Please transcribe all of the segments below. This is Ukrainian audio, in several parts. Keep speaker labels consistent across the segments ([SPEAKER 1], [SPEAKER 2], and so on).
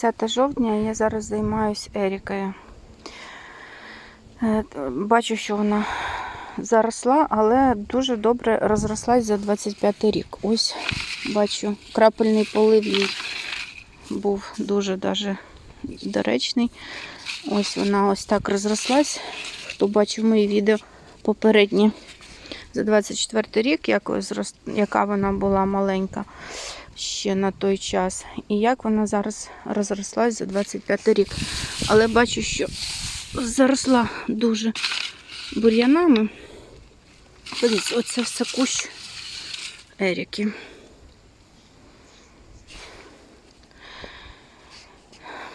[SPEAKER 1] 30 жовтня, я зараз займаюся Ерікою. Е, Бачу, що вона заросла, але дуже добре розрослась за 25 рік. Ось бачу, крапельний полив їй був дуже даже доречний. Ось вона ось так розрослась. Хто бачив мої відео попередні за 24 рік, яка вона була маленька ще на той час. І як вона зараз розрослась за 25 рік. Але бачу, що заросла дуже бур'янами. Подивіться, оце все кущ Еріки.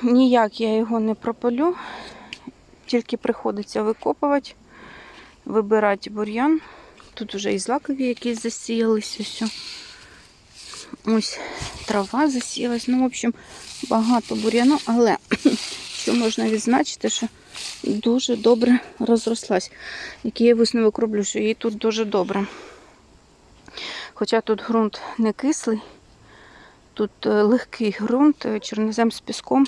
[SPEAKER 1] Ніяк я його не пропалю, тільки приходиться викопувати, вибирати бур'ян. Тут вже і злакові якісь засіялись. Ось. Трава засіялась. Ну, в общем, багато бур'яну, але що можна відзначити, що дуже добре розрослась. Який я висновок роблю, що їй тут дуже добре. Хоча тут ґрунт не кислий, тут е, легкий ґрунт, е, чорнозем з піском.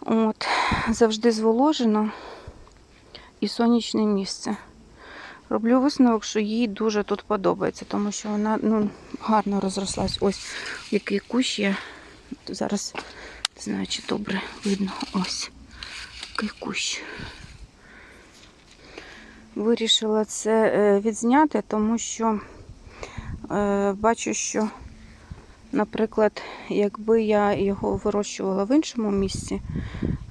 [SPEAKER 1] От, завжди зволожено і сонячне місце. Роблю висновок, що їй дуже тут подобається, тому що вона ну, гарно розрослась. Ось який кущ є. Зараз не знаю, чи добре видно. Ось який кущ. Вирішила це е, відзняти, тому що е, бачу, що, наприклад, якби я його вирощувала в іншому місці,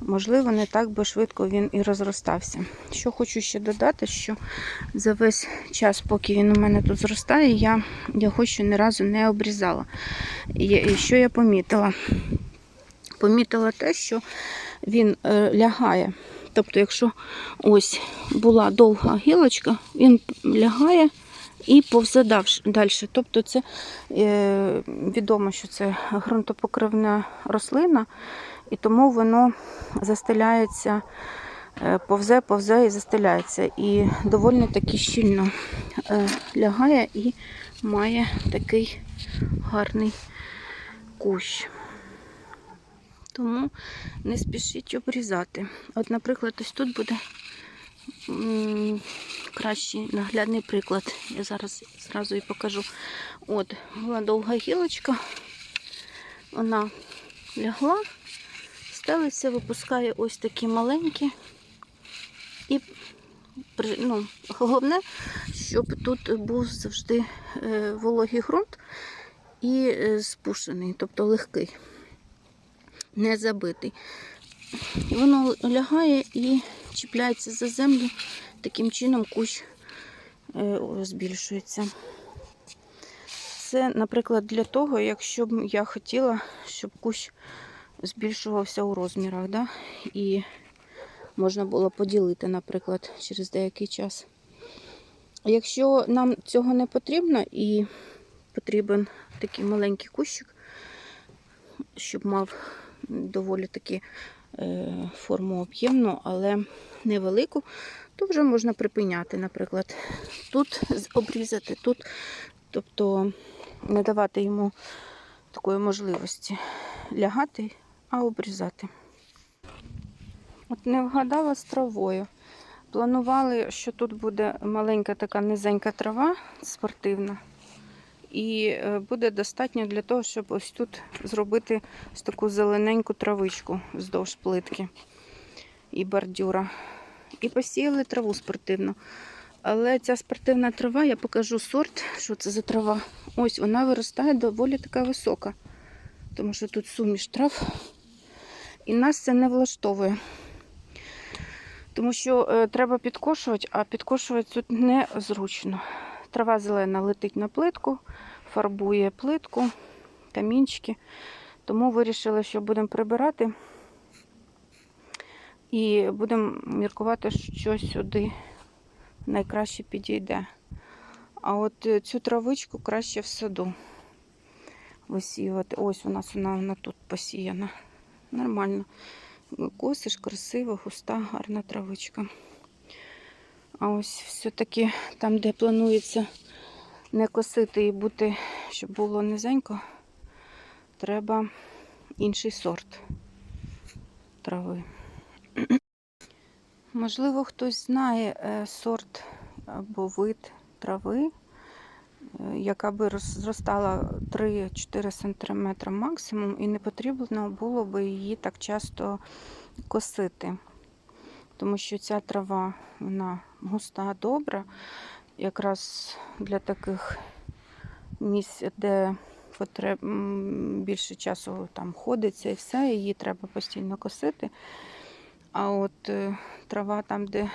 [SPEAKER 1] можливо, не так би швидко він і розростався. Що хочу ще додати, що за весь час, поки він у мене тут зростає, я його ще ні разу не обрізала. І що я помітила? Помітила те, що він е, лягає. Тобто, якщо ось була довга гілочка, він лягає і повзе далі. Тобто, це е, відомо, що це ґрунтопокривна рослина, і тому воно застеляється, е, повзе, повзе і застеляється. І доволі таки щільно е, лягає і має такий гарний кущ. Тому не спішіть обрізати. От, наприклад, ось тут буде кращий наглядний приклад. Я зараз зразу і покажу. От, була довга гілочка, вона лягла, стелиться, випускає ось такі маленькі. І ну, головне, щоб тут був завжди е, вологий ґрунт і е, спушений, тобто легкий не забитий. Воно лягає і чіпляється за землю. Таким чином кущ е, збільшується. Це, наприклад, для того, якщо б я хотіла, щоб кущ збільшувався у розмірах, да? і можна було поділити, наприклад, через деякий час. Якщо нам цього не потрібно і потрібен такий маленький кущик, щоб мав доволі таки е, форму об'ємну, але невелику, то вже можна припиняти, наприклад, тут обрізати, тут, тобто не давати йому такої можливості лягати, а обрізати. От не вгадала з травою. Планували, що тут буде маленька така низенька трава спортивна. І е, буде достатньо для того, щоб ось тут зробити ось таку зелененьку травичку вздовж плитки і бордюра. І посіяли траву спортивну. Але ця спортивна трава, я покажу сорт, що це за трава. Ось вона виростає доволі така висока, тому що тут суміш трав. І нас це не влаштовує. Тому що е, треба підкошувати, а підкошувати тут незручно. Трава зелена летить на плитку, фарбує плитку, камінчики. Тому вирішили, що будемо прибирати і будемо міркувати, що сюди найкраще підійде. А от е, цю травичку краще в саду висіювати. Ось у нас вона, вона тут посіяна. Нормально. Косиш, красива, густа, гарна травичка. А ось все-таки там, де планується не косити і бути, щоб було низенько, треба інший сорт трави. Можливо, хтось знає е, сорт або вид трави, е, яка би зростала 3-4 см максимум, і не потрібно було би її так часто косити. Тому що ця трава вона густа, добра, якраз для таких місць, де потреб... більше часу там ходиться і все, її треба постійно косити. А от е, трава там, де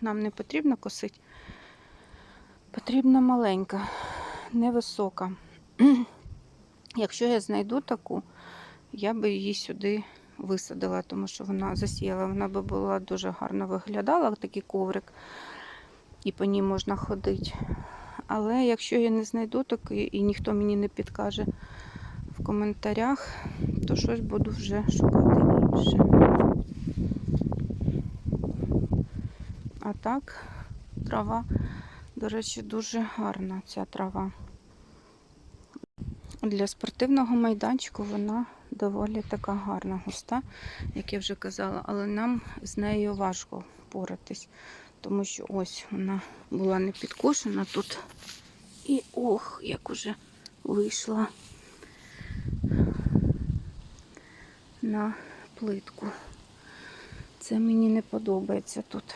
[SPEAKER 1] нам не потрібно косити, потрібна маленька, невисока. Якщо я знайду таку, я би її сюди висадила, тому що вона засіяла, вона би була дуже гарно виглядала, такий коврик, і по ній можна ходити. Але якщо я не знайду такої і ніхто мені не підкаже в коментарях, то щось буду вже шукати інше. А так, трава, до речі, дуже гарна ця трава. Для спортивного майданчику вона доволі така гарна, густа, як я вже казала, але нам з нею важко поратись, тому що ось вона була не підкошена тут. І ох, як уже вийшла на плитку. Це мені не подобається тут.